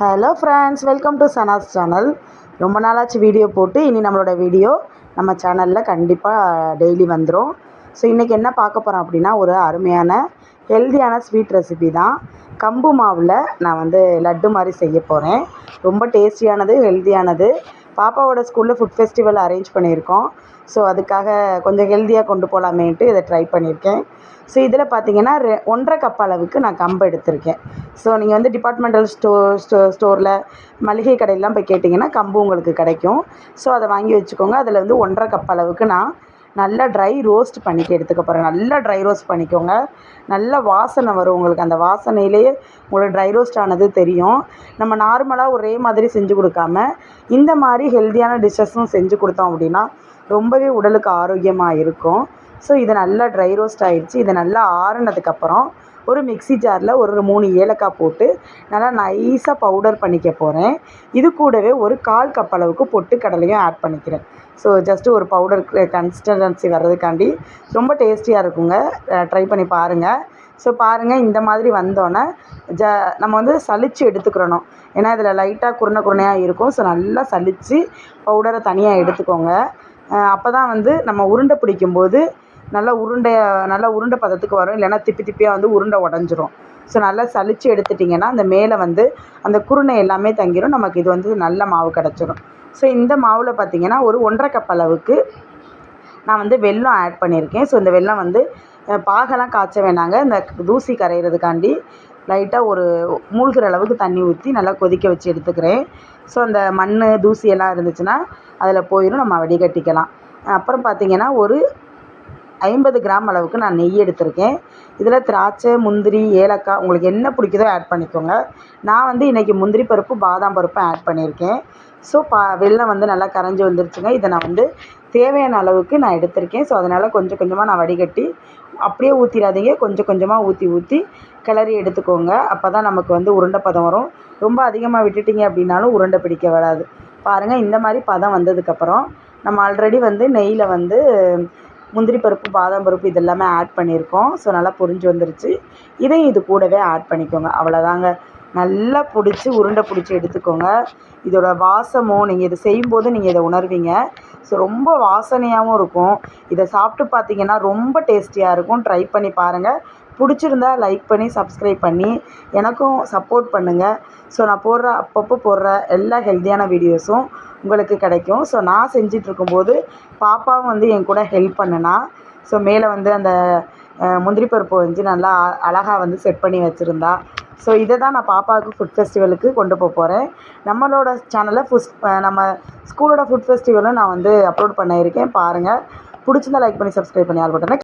Hello friends welcome to Sana's channel ரொம்ப நாளாச்சு video போட்டு இனி நம்மளோட வீடியோ நம்ம சேனலில் கண்டிப்பாக டெய்லி வந்துடும் ஸோ இன்றைக்கி என்ன பார்க்க போகிறோம் அப்படின்னா ஒரு அருமையான ஹெல்தியான ஸ்வீட் ரெசிபி தான். கம்பு மாவில் நான் வந்து லட்டு மாதிரி செய்ய போகிறேன் ரொம்ப டேஸ்டியானது ஹெல்தியானது பாப்பாவோட ஸ்கூலில் ஃபுட் ஃபெஸ்டிவல் அரேஞ்ச் பண்ணியிருக்கோம். ஸோ அதுக்காக கொஞ்சம் ஹெல்த்தியாக கொண்டு போகலாமேன்ட்டு இதை ட்ரை பண்ணியிருக்கேன். ஸோ இதில் பார்த்தீங்கன்னா ரெ ஒன்றரை கப் அளவுக்கு நான் கம்பு எடுத்திருக்கேன். ஸோ நீங்கள் வந்து டிபார்ட்மெண்டல் ஸ்டோர் ஸ்டோ ஸ்டோரில் மளிகை கடையிலாம் போய் கேட்டிங்கன்னா கம்பு உங்களுக்கு கிடைக்கும். ஸோ அதை வாங்கி வச்சுக்கோங்க. அதில் வந்து ஒன்றரை கப் அளவுக்கு நான் நல்லா ட்ரை ரோஸ்ட் பண்ணிக்க எடுத்துக்க போகிறேன் நல்லா ட்ரை ரோஸ்ட் பண்ணிக்கோங்க. நல்ல வாசனை வரும் உங்களுக்கு. அந்த வாசனையிலேயே உங்களுக்கு ட்ரை ரோஸ்ட் ஆனது தெரியும். நம்ம நார்மலாக ஒரே மாதிரி செஞ்சு கொடுக்காம இந்த மாதிரி ஹெல்த்தியான டிஷ்ஷஸும் செஞ்சு கொடுத்தோம் அப்படின்னா ரொம்பவே உடலுக்கு ஆரோக்கியமாக இருக்கும். ஸோ இது நல்லா ட்ரை ரோஸ்ட் ஆகிடுச்சு இதை நல்லா ஆறுனதுக்கப்புறம் ஒரு மிக்ஸி ஜாரில் ஒரு மூணு ஏலக்காய் போட்டு நல்லா நைஸாக பவுடர் பண்ணிக்க போகிறேன் இது கூடவே ஒரு கால் கப் அளவுக்கு பொட்டு கடலையும் ஆட் பண்ணிக்கிறேன். ஸோ ஜஸ்ட்டு ஒரு பவுடர் கன்சிஸ்டன்சி வர்றதுக்காண்டி ரொம்ப டேஸ்டியாக இருக்குங்க. ட்ரை பண்ணி பாருங்கள் ஸோ பாருங்கள் இந்த மாதிரி வந்தோடனே ஜ நம்ம வந்து சலித்து எடுத்துக்கிறணும். ஏன்னா இதில் லைட்டாக குருணை குருணையாக இருக்கும். ஸோ நல்லா சலித்து பவுடரை தனியாக எடுத்துக்கோங்க. அப்போ தான் வந்து நம்ம உருண்டை பிடிக்கும்போது நல்லா உருண்டை நல்லா உருண்டை பதத்துக்கு வரும். இல்லைன்னா திப்பி திப்பியாக வந்து உருண்டை உடஞ்சிரும். ஸோ நல்லா சலித்து எடுத்துட்டிங்கன்னா அந்த மேலே வந்து அந்த குருணை எல்லாமே தங்கிரும். நமக்கு இது வந்து நல்ல மாவு கிடச்சிரும். ஸோ இந்த மாவில் பார்த்திங்கன்னா ஒரு ஒன்றரை கப் அளவுக்கு நான் வந்து வெல்லம் ஆட் பண்ணியிருக்கேன். ஸோ இந்த வெல்லம் வந்து பாகெல்லாம் காய்ச்ச வேணாங்க. இந்த தூசி கரையிறதுக்காண்டி லைட்டாக ஒரு மூழ்கிற அளவுக்கு தண்ணி ஊற்றி நல்லா கொதிக்க வச்சு எடுத்துக்கிறேன். ஸோ அந்த மண் தூசி எல்லாம் இருந்துச்சுன்னா அதில் போயிடும் நம்ம வடிகட்டிக்கலாம். அப்புறம் பார்த்திங்கன்னா ஒரு ஐம்பது கிராம் அளவுக்கு நான் நெய் எடுத்திருக்கேன். இதில் திராட்சை முந்திரி ஏலக்காய் உங்களுக்கு என்ன பிடிக்குதோ ஆட் பண்ணிக்கோங்க. நான் வந்து இன்றைக்கி முந்திரி பருப்பு பாதாம் பருப்பும் ஆட் பண்ணியிருக்கேன். ஸோ பா வெள்ளம் வந்து நல்லா கரைஞ்சி வந்துருச்சுங்க. இதை நான் வந்து தேவையான அளவுக்கு நான் எடுத்திருக்கேன். ஸோ அதனால் கொஞ்சம் கொஞ்சமாக நான் வடிகட்டி அப்படியே ஊற்றிடாதீங்க கொஞ்சம் கொஞ்சமாக ஊற்றி ஊற்றி கிளறி எடுத்துக்கோங்க. அப்போ தான் நமக்கு வந்து உருண்டை பதம் வரும். ரொம்ப அதிகமாக விட்டுட்டிங்க அப்படின்னாலும் உருண்டை பிடிக்க வராது. பாருங்கள் இந்த மாதிரி பதம் வந்ததுக்கப்புறம் நம்ம ஆல்ரெடி வந்து நெய்யில் வந்து முந்திரி பருப்பு பாதாம் பருப்பு இதெல்லாமே ஆட் பண்ணியிருக்கோம். ஸோ நல்லா பொரிஞ்சு வந்துருச்சு. இதையும் இது கூடவே ஆட் பண்ணிக்கோங்க. அவ்வளோதாங்க. நல்லா பிடிச்சி உருண்டை பிடிச்சி எடுத்துக்கோங்க. இதோட வாசமும் நீங்கள் இதை செய்யும்போது நீங்கள் இதை உணர்வீங்க. ஸோ ரொம்ப வாசனையாகவும் இருக்கும். இதை சாப்பிட்டு பார்த்தீங்கன்னா ரொம்ப டேஸ்டியாக இருக்கும். ட்ரை பண்ணி பாருங்கள் பிடிச்சிருந்தா லைக் பண்ணி சப்ஸ்கிரைப் பண்ணி எனக்கும் சப்போர்ட் பண்ணுங்கள் ஸோ நான் போடுற அப்பப்போ போடுற எல்லா ஹெல்த்தியான வீடியோஸும் உங்களுக்கு கிடைக்கும். ஸோ நான் செஞ்சிட்ருக்கும்போது பாப்பாவும் வந்து என் கூட ஹெல்ப் பண்ணுனா. ஸோ மேலே வந்து அந்த முந்திரி பருப்பு வந்து நல்லா அழகாக வந்து செட் பண்ணி வச்சுருந்தா. ஸோ இதை தான் நான் பாப்பாவுக்கு ஃபுட் ஃபெஸ்டிவலுக்கு கொண்டு போக போகிறேன் நம்மளோட சேனலில் ஃபுஸ் நம்ம ஸ்கூலோட ஃபுட் ஃபெஸ்டிவலும் நான் வந்து அப்லோட் பண்ணியிருக்கேன். பாருங்கள் பிடிச்சிருந்தா லைக் பண்ணி சப்ஸ்கிரைப் பண்ணி ஆள்